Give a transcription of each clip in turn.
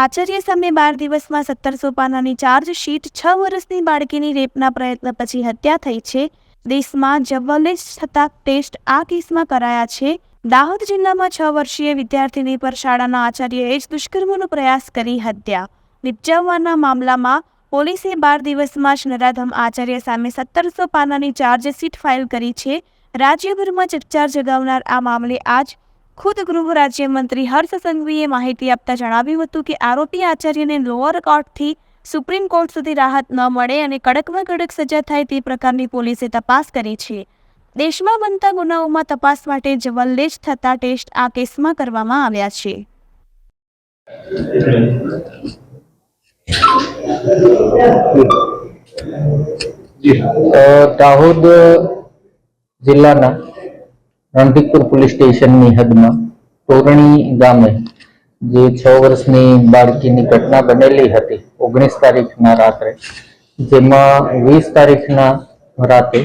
આચાર્ય સામે બાર દિવસમાં સત્તરસો પાનાની ચાર્જશીટ છ વર્ષની બાળકીની રેપના પ્રયત્ન પછી હત્યા થઈ છે. દેશમાં જવલેશ થતા ટેસ્ટ આ કેસમાં કરાયા છે. દાહોદ જિલ્લામાં છ વર્ષીય વિદ્યાર્થીની પર શાળાના આચાર્યએ જ દુષ્કર્મનો પ્રયાસ કરી હત્યા. નિપજાવવાના મામલામાં પોલીસે બાર દિવસમાં જ નરાધમ આચાર્ય સામે સત્તરસો પાનાની ચાર્જશીટ ફાઇલ કરી છે. રાજ્યભરમાં ચકચાર જગાવનાર આ મામલે આજ ખુદ ગૃહ રાજ્યમંત્રી હર્ષ સંઘવીએ માહિતી આપતા જણાવ્યું હતું કે આરોપી આચાર્યને લોઅર કોર્ટથી સુપ્રીમ કોર્ટ સુધી રાહત ન મળે અને કડકમાં કડક સજા થાય તે પ્રકારની પોલીસે તપાસ કરી છે. દેશમાં બનતા ગુનાઓમાં તપાસ માટે જવલ્લેજ થતા ટેસ્ટ આ કેસમાં કરવામાં આવ્યા છે. દાહોદ જિલ્લાના રણધીકપુર પોલીસ સ્ટેશનની હદમાં તોરણી ગામે જે છ વર્ષની બાળકીની ઘટના બનેલી હતી ઓગણીસ તારીખના રાત્રે, જેમાં વીસ તારીખના રાતે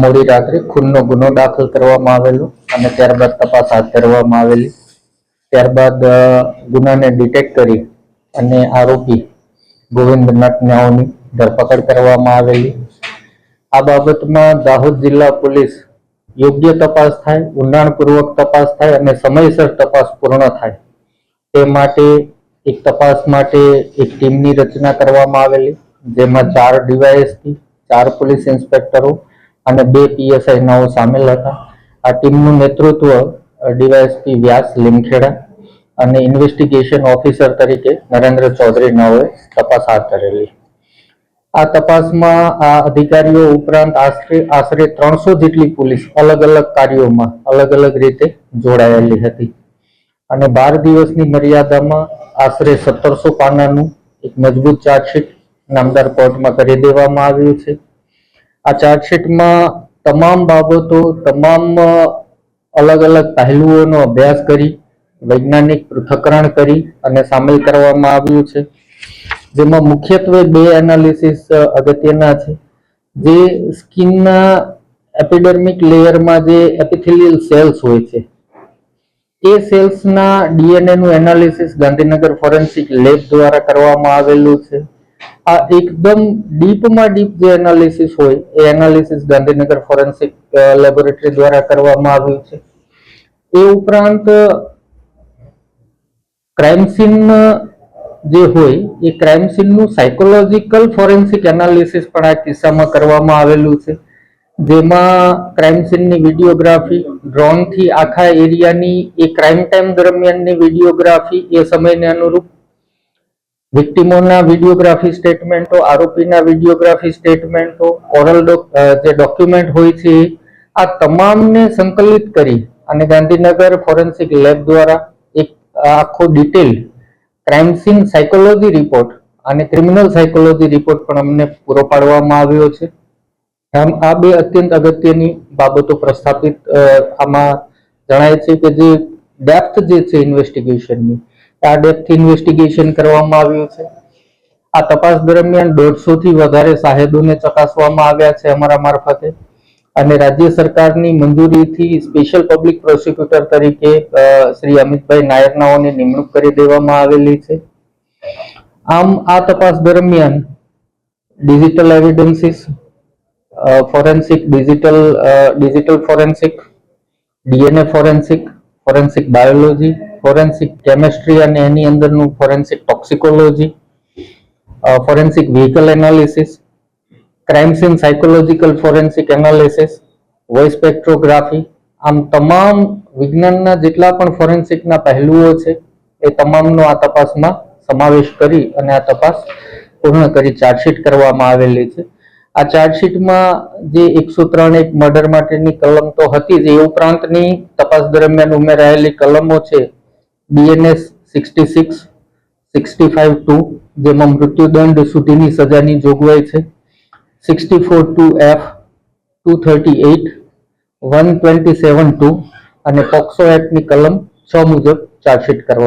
મોડી રાત્રે ખૂનનો ગુનો દાખલ કરવામાં આવેલો અને ત્યારબાદ તપાસ હાથ ધરવામાં આવેલી. ત્યારબાદ ગુનાને ડિટેક્ટ કરી અને આરોપી ગોવિંદ નટનાઓની ધરપકડ કરવામાં આવેલી. આ બાબતમાં દાહોદ જિલ્લા પોલીસ યોગ્ય તપાસ થાય, ઊંડાણપૂર્વક તપાસ થાય અને સમયસર તપાસ પૂર્ણ થાય. તે માટે એક તપાસ માટે એક ટીમની રચના કરવામાં આવેલી, જેમાં ચાર ડીવાયએસપી, ચાર પોલીસ ઇન્સ્પેક્ટરો અને બે પીએસઆઈ નાઓ સામેલ હતા. આ ટીમનું નેતૃત્વ ડીવાયએસપી વ્યાસ લીમખેડા અને ઇન્વેસ્ટિગેશન ઓફિસર તરીકે નરેન્દ્ર ચૌધરી નાઓએ તપાસ હાથ ધરેલી. આ તપાસમાં આ અધિકારીઓ ઉપરાંત આશરે આશરે ત્રણસો જેટલી પોલીસ અલગ અલગ કાર્યોમાં અલગ અલગ રીતે જોડાયેલી હતી. અને બાર દિવસની મર્યાદામાં આશરે સત્તરસો પાનાનું એક મજબૂત ચાર્જશીટ નામદાર કોર્ટમાં કરી દેવામાં આવ્યું છે. આ ચાર્જશીટમાં તમામ બાબતો, તમામ અલગ અલગ પહેલુઓનો અભ્યાસ કરી, વૈજ્ઞાનિક પૃથ્થકરણ કરી અને સામેલ કરવામાં આવ્યું છે. જેમાં મુખ્યત્વે બે એનાલિસિસ અગત્યના છે. જે સ્કિનના એપિડર્મિક લેયરમાં જે એપિથેલિયલ સેલ્સ હોય છે, એ સેલ્સના ડીએનએ નું એનાલિસિસ ગાંધીનગર ફોરેન્સિક લેબ દ્વારા કરવામાં આવેલું છે. આ એકદમ ડીપમાં ડીપ જે એનાલિસિસ હોય, એ એનાલિસિસ ગાંધીનગર ફોરેન્સિક લેબોરેટરી દ્વારા કરવામાં આવ્યું છે. એ ઉપરાંત ક્રાઇમ સીન જે હોય એ ક્રાઇમ સીનનું સાયકોલોજીકલ ફોરેન્સિક એનાલિસિસ પણ આ કિસ્સામાં કરવામાં આવેલું છે. જેમાં ક્રાઇમ સીનની વિડીયોગ્રાફી ડ્રોનથી આખા એરિયાની એ ક્રાઇમ ટાઈમ દરમિયાનની વિડીયોગ્રાફી એ સમયને અનુરૂપ વિક્ટિમોના વિડીયોગ્રાફી સ્ટેટમેન્ટો આરોપીના વિડીયોગ્રાફી સ્ટેટમેન્ટો ઓરલ જે ડોક્યુમેન્ટ હોય છે આ તમામને સંકલિત કરી અને ગાંધીનગર ફોરેન્સિક લેબ દ્વારા એક આખો detail crime scene psychology report અને ક્રિમિનલ સાયકોલોજી રિપોર્ટ પણ અમને પૂરો પાડવામાં આવ્યો છે. આમ આ બે અત્યંત અગત્યની બાબતો પ્રસ્થાપિત આમાં જણાય છે કે જે ડેપ્થ જે છે ઇન્વેસ્ટિગેશનની આ ડેપ્થ ઇન્વેસ્ટિગેશન કરવામાં આવ્યું છે. આ તપાસ દરમિયાન દોઢસો થી વધારે સાહેબોને ચકાસવામાં આવ્યા છે અમારા મારફતે. અને રાજ્ય સરકારની મંજૂરીથી સ્પેશિયલ પબ્લિક પ્રોસિક્યુટર તરીકે શ્રી અમિતભાઈ નાયરનાઓની નિમણૂક કરી દેવામાં આવેલી છે. આમ, આ તપાસ દરમિયાન digital evidences forensic digital digital forensic DNA forensic forensic biology forensic chemistry અને એની અંદરનું forensic toxicology forensic vehicle analysis crime scene psychological forensic analysis voice spectrography આમ તમામ વિજ્ઞાનના જેટલા પણ ફોરેન્સિકના પહેલુઓ છે, એ તમામનો આ તપાસમાં સમાવેશ કરી અને આ તપાસ પૂર્ણ કરી ચાર્જશીટ કરવામાં આવેલી છે. આ ચાર્જશીટમાં જે એકસો ત્રણ એક મર્ડર માટેની કલમ તો હતી જ, એ ઉપરાંતની તપાસ દરમિયાન ઉમેરાયેલી કલમો છે BNS sixty six sixty five two જેમાં મૃત્યુદંડ સુધીની સજાની જોગવાઈ છે. Sixty two F two thirty eight one twenty seven two અને પોક્સો એક્ટની કલમ છ મુજબ ચાર્જશીટ કરવા